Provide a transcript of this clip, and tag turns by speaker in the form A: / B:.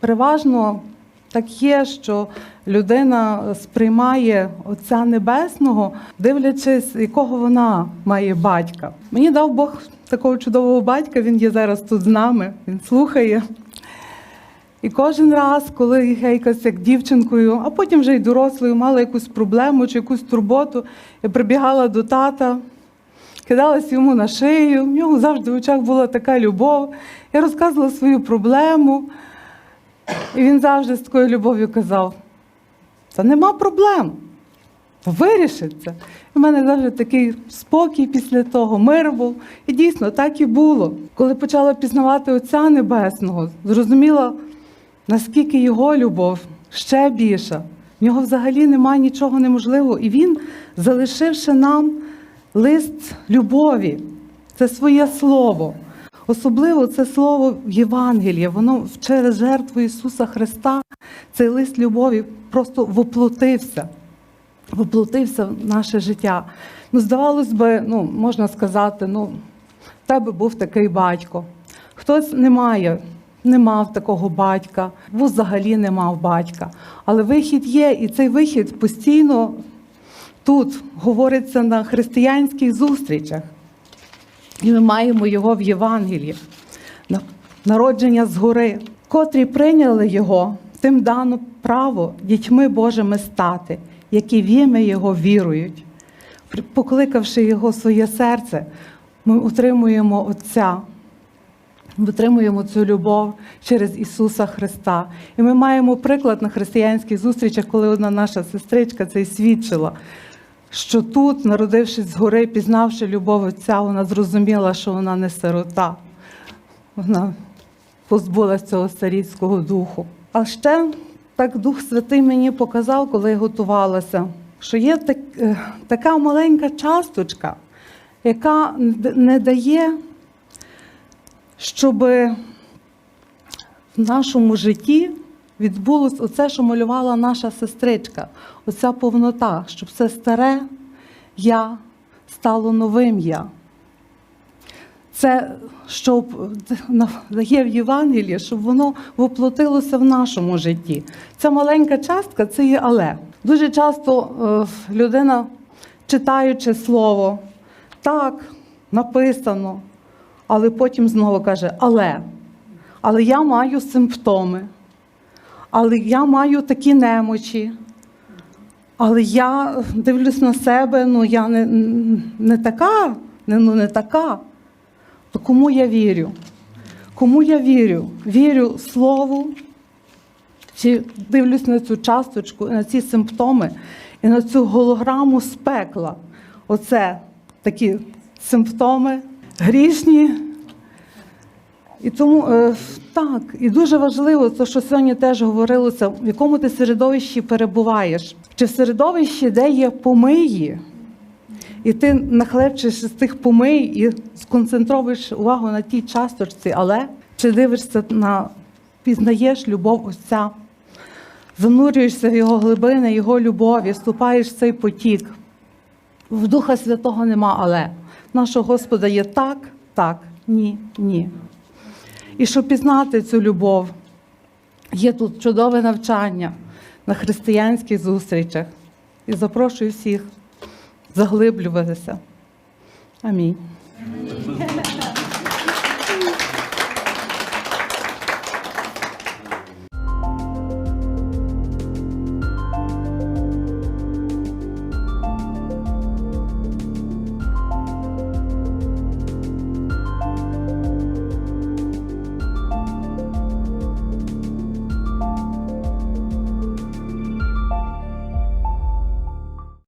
A: переважно так є, що людина сприймає Отця Небесного, дивлячись, якого вона має батька. Мені дав Бог такого чудового батька, він є зараз тут з нами, він слухає. І кожен раз, коли я якась як дівчинкою, а потім вже й дорослою, мала якусь проблему чи якусь турботу, я прибігала до тата, кидалась йому на шию, в нього завжди в очах була така любов. Я розказувала свою проблему, і він завжди з такою любов'ю казав: та нема проблем, вирішиться. У мене завжди такий спокій після того, мир був. І дійсно так і було. Коли почала пізнавати Отця Небесного, зрозуміла, наскільки його любов ще більша. В нього взагалі немає нічого неможливого. І він, залишивши нам лист любові, це своє слово. Особливо це слово в Євангелії, воно через жертву Ісуса Христа, цей лист любові просто воплотився, воплотився в наше життя. Ну, здавалось би, ну, можна сказати, ну, в тебе був такий батько. Хтось не має, не мав такого батька, або взагалі не мав батька. Але вихід є, і цей вихід постійно тут говориться на християнських зустрічах. І ми маємо його в Євангелії, на- народження згори, котрі прийняли його, тим дано право дітьми Божими стати, які в ім'я Його вірують. Покликавши його своє серце, ми отримуємо Отця. Ми отримуємо цю любов через Ісуса Христа. І ми маємо приклад на християнських зустрічах, коли одна наша сестричка це свідчила, що тут, народившись згори, пізнавши любов Отця, вона зрозуміла, що вона не сирота. Вона позбулася цього старіцького духу. А ще так Дух Святий мені показав, коли я готувалася, що є так, е, така маленька часточка, яка не дає, щоб в нашому житті відбулось оце, що малювала наша сестричка, оця повнота, щоб це старе я стало новим я. Це щоб є в Євангелії, щоб воно воплотилося в нашому житті. Ця маленька частка це є але. Дуже часто е, людина, читаючи слово, так, написано, але потім знову каже, але, але я маю симптоми, але я маю такі немочі. Але я дивлюсь на себе, ну я не, не така, не, ну не така. То кому я вірю? Кому я вірю? Вірю слову, чи дивлюсь на цю часточку, на ці симптоми і на цю голограму з пекла. Оце такі симптоми грішні. І тому е, так, і дуже важливо, те, що сьогодні теж говорилося, в якому ти середовищі перебуваєш. Чи в середовищі, де є помиї, і ти нахлебчиш з тих помий і сконцентруєш увагу на тій часточці, але чи дивишся на пізнаєш любов Отця, занурюєшся в його глибини, його любові, вступаєш в цей потік. В Духа Святого нема, але нашого Господа є так, так, ні, ні. І щоб пізнати цю любов, є тут чудове навчання на християнських зустрічах. І запрошую всіх заглиблюватися. Амінь.